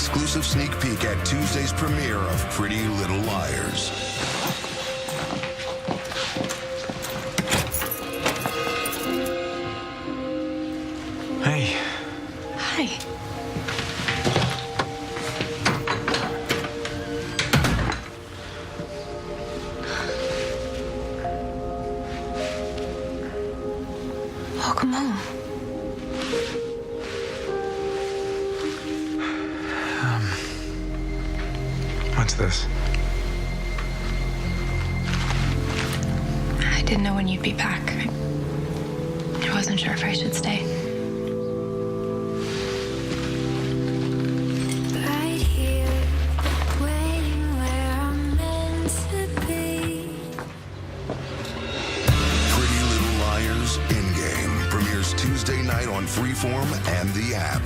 exclusive sneak peek at Tuesday's premiere of Pretty Little Liars. Hey, Hi. Oh, Welcome home. What's this? I didn't know when you'd be back. I, I wasn't sure if I should stay. Right here, waiting where I'm meant to be. Pretty Little Liars in game premieres Tuesday night on Freeform and the app.